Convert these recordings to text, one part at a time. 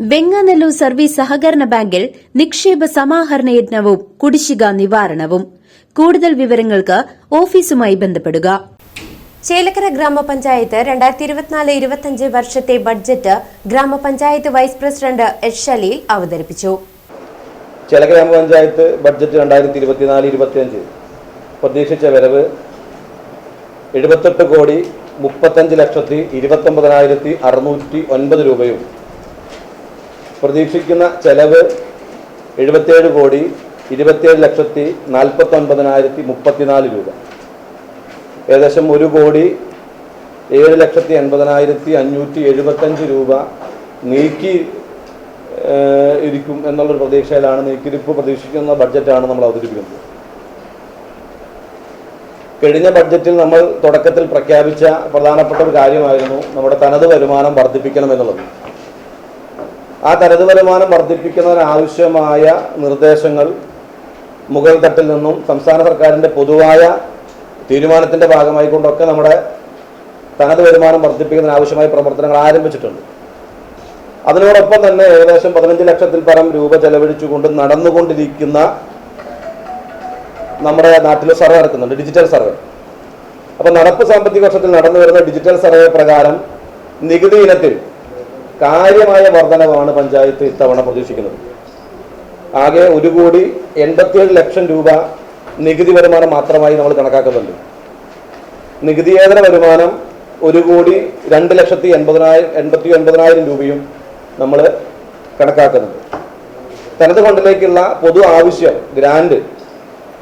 Venganallur service സഹകരണ ബാങ്കിൽ നിക്ഷേപ സമാഹരണ യജ്ഞവും കുടിശ്ശിക നിവാരണവും. കൂടുതൽ വിവരങ്ങൾക്ക് ഓഫീസുമായി ബന്ധപ്പെടുക. ചേലക്കര ഗ്രാമപഞ്ചായത്ത് രണ്ടായിരത്തി ഇരുപത്തിനാല് ഇരുപത്തിയഞ്ച് വർഷത്തെ ബഡ്ജറ്റ് ഗ്രാമപഞ്ചായത്ത് വൈസ് പ്രസിഡന്റ് എച്ച് ഷലീൽ അവതരിപ്പിച്ചു. ചേലക്കര ഗ്രാമപഞ്ചായത്ത് ബഡ്ജറ്റ് രണ്ടായിരത്തി ഇരുപത്തിനാല് ഇരുപത്തിയഞ്ച്. പ്രതീക്ഷിച്ച വരവ് എഴുപത്തെട്ട് കോടി മുപ്പത്തഞ്ച് ലക്ഷത്തി ഇരുപത്തൊമ്പതിനായിരത്തി അറുന്നൂറ്റി ഒൻപത് രൂപയും പ്രതീക്ഷിക്കുന്ന ചെലവ് എഴുപത്തേഴ് കോടി ഇരുപത്തിയേഴ് ലക്ഷത്തി നാൽപ്പത്തൊൻപതിനായിരത്തി മുപ്പത്തിനാല് രൂപ. ഏകദേശം ഒരു കോടി ഏഴ് ലക്ഷത്തി എൺപതിനായിരത്തി അഞ്ഞൂറ്റി എഴുപത്തഞ്ച് രൂപ നീക്കി ഇരിക്കും എന്നുള്ളൊരു പ്രതീക്ഷയിലാണ് നീക്കിരിപ്പ് പ്രതീക്ഷിക്കുന്ന ബഡ്ജറ്റാണ് നമ്മൾ അവതരിപ്പിക്കുന്നത്. കഴിഞ്ഞ ബഡ്ജറ്റിൽ നമ്മൾ തുടക്കത്തിൽ പ്രഖ്യാപിച്ച പ്രധാനപ്പെട്ട ഒരു കാര്യമായിരുന്നു നമ്മുടെ തനത് വരുമാനം വർദ്ധിപ്പിക്കണം എന്നുള്ളത്. ആ തനത് വരുമാനം വർദ്ധിപ്പിക്കുന്നതിനാവശ്യമായ നിർദ്ദേശങ്ങൾ മുകൾ തട്ടിൽ നിന്നും സംസ്ഥാന സർക്കാരിന്റെ പൊതുവായ തീരുമാനത്തിന്റെ ഭാഗമായി കൊണ്ടൊക്കെ നമ്മുടെ തനത് വരുമാനം വർദ്ധിപ്പിക്കുന്നതിന് ആവശ്യമായ പ്രവർത്തനങ്ങൾ ആരംഭിച്ചിട്ടുണ്ട്. അതിനോടൊപ്പം തന്നെ ഏകദേശം പതിനഞ്ച് ലക്ഷത്തിൽ പരം രൂപ ചെലവഴിച്ചുകൊണ്ട് നടന്നുകൊണ്ടിരിക്കുന്ന നമ്മുടെ നാട്ടിൽ സർവേ നടക്കുന്നുണ്ട് ഡിജിറ്റൽ സർവേ. അപ്പോൾ നടപ്പ് സാമ്പത്തിക വർഷത്തിൽ നടന്നു വരുന്ന ഡിജിറ്റൽ സർവേ പ്രകാരം നികുതി ഇനത്തിൽ കാര്യമായ വർധനവാണ് പഞ്ചായത്ത് ഇത്തവണ പ്രതീക്ഷിക്കുന്നത്. ആകെ ഒരു കോടി എൺപത്തിയേഴ് ലക്ഷം രൂപ നികുതി വരുമാനം മാത്രമായി നമ്മൾ കണക്കാക്കുന്നുണ്ട്. നികുതിയേതര വരുമാനം ഒരു കോടി രണ്ട് ലക്ഷത്തി എൺപതിനായിരം എൺപത്തി ഒൻപതിനായിരം രൂപയും നമ്മൾ കണക്കാക്കുന്നുണ്ട്. തനത് ഫണ്ടിലേക്കുള്ള പൊതു ആവശ്യം ഗ്രാൻഡ്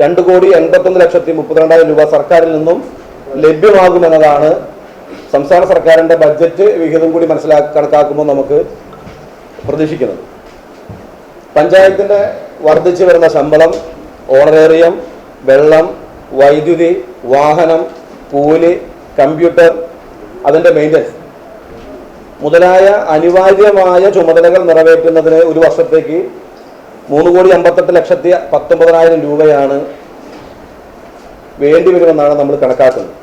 രണ്ട് കോടി എൺപത്തൊന്ന് ലക്ഷത്തി മുപ്പത്തിരണ്ടായിരം രൂപ സർക്കാരിൽ നിന്നും ലഭ്യമാകുമെന്നതാണ് സംസ്ഥാന സർക്കാരിന്റെ ബഡ്ജറ്റ് വിഹിതം കൂടി മനസ്സിലാക്കി കണക്കാക്കുമ്പോൾ നമുക്ക് പ്രതീക്ഷിക്കുന്നത് പഞ്ചായത്തിന്റെ വർദ്ധിച്ചു വരുന്ന ശമ്പളം ഓണറേറിയം വെള്ളം വൈദ്യുതി വാഹനം കൂലി കമ്പ്യൂട്ടർ അതിന്റെ മെയിന്റനൻസ് മുതലായ അനിവാര്യമായ ചുമതലകൾ നിറവേറ്റുന്നതിന് ഒരു വർഷത്തേക്ക് മൂന്ന് കോടി അമ്പത്തെട്ട് ലക്ഷത്തി പത്തൊമ്പതിനായിരം രൂപയാണ് വേണ്ടി വരുമെന്നാണ് നമ്മൾ കണക്കാക്കുന്നത്.